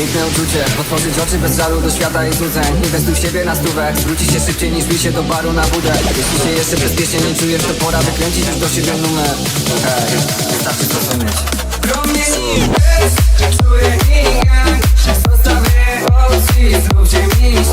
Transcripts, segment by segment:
Piękne uczucie, otworzyć oczy bez żalu do świata i złudzeń Inwestuj w siebie na stówę, zwróci się szybciej niż się do baru na budę. Jeśli się jeszcze bezpiecznie nie czujesz, to pora wykręcić już do siebie numer. Hej, wystarczy zrozumieć. Promieni bez, czuję zróbcie mi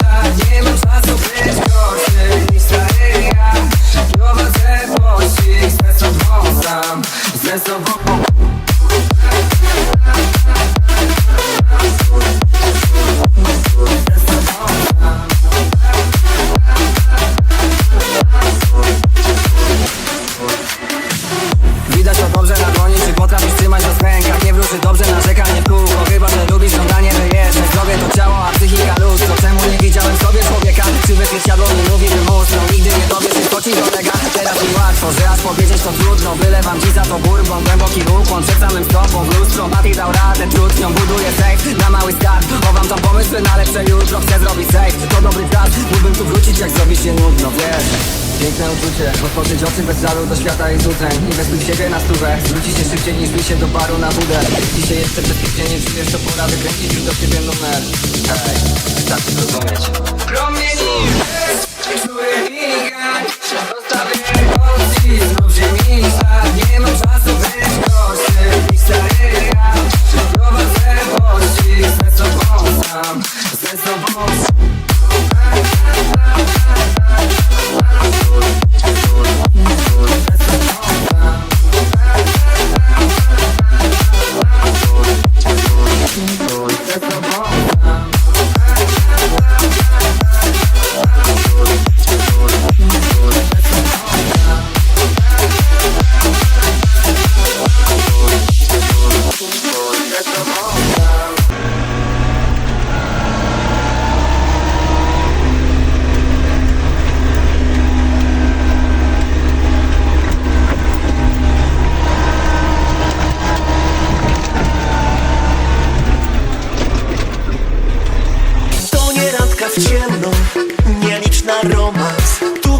samym stopą w lustro. Mati dał radę trudnią Buduję safe na mały start Chowam tam pomysły na lepsze jutro. Chcę zrobić safe, to dobry czas Mógłbym tu wrócić, jak zrobi się nudno, wiesz. Piękne uczucie, otworzyć oczy bez żalu do świata i złudzeń. Inwestuj w siebie na stówę, zwróci się szybciej niż się do baru na budę. Się jeszcze bezpiecznie nie czujesz, to pora wykręcić już do siebie numer. Hej, wystarczy zrozumieć. Promieni, czuję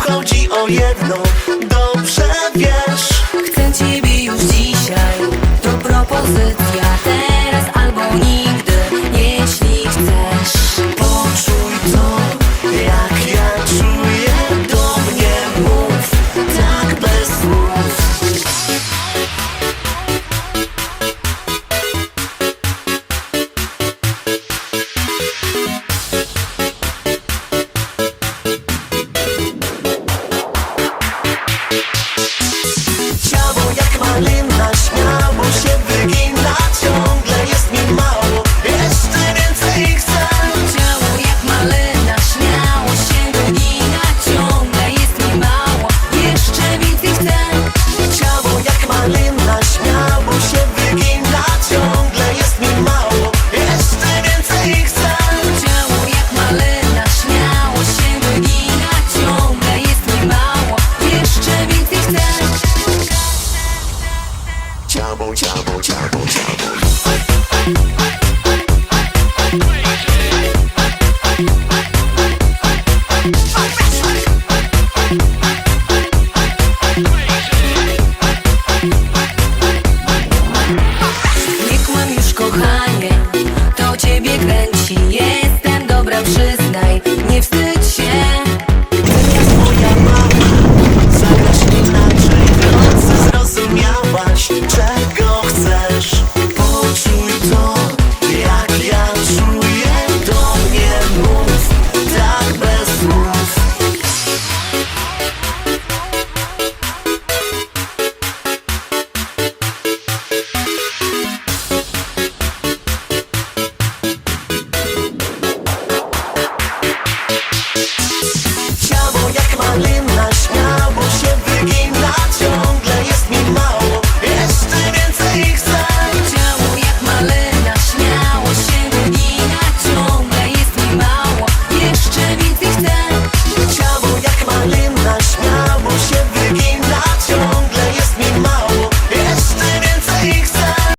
chodzi o jedno, dobrze wiesz. Chcę ciebie już dzisiaj. To propozycja. Teraz albo nigdy Nie kłam już kochanie, to ciebie kręci, yeah.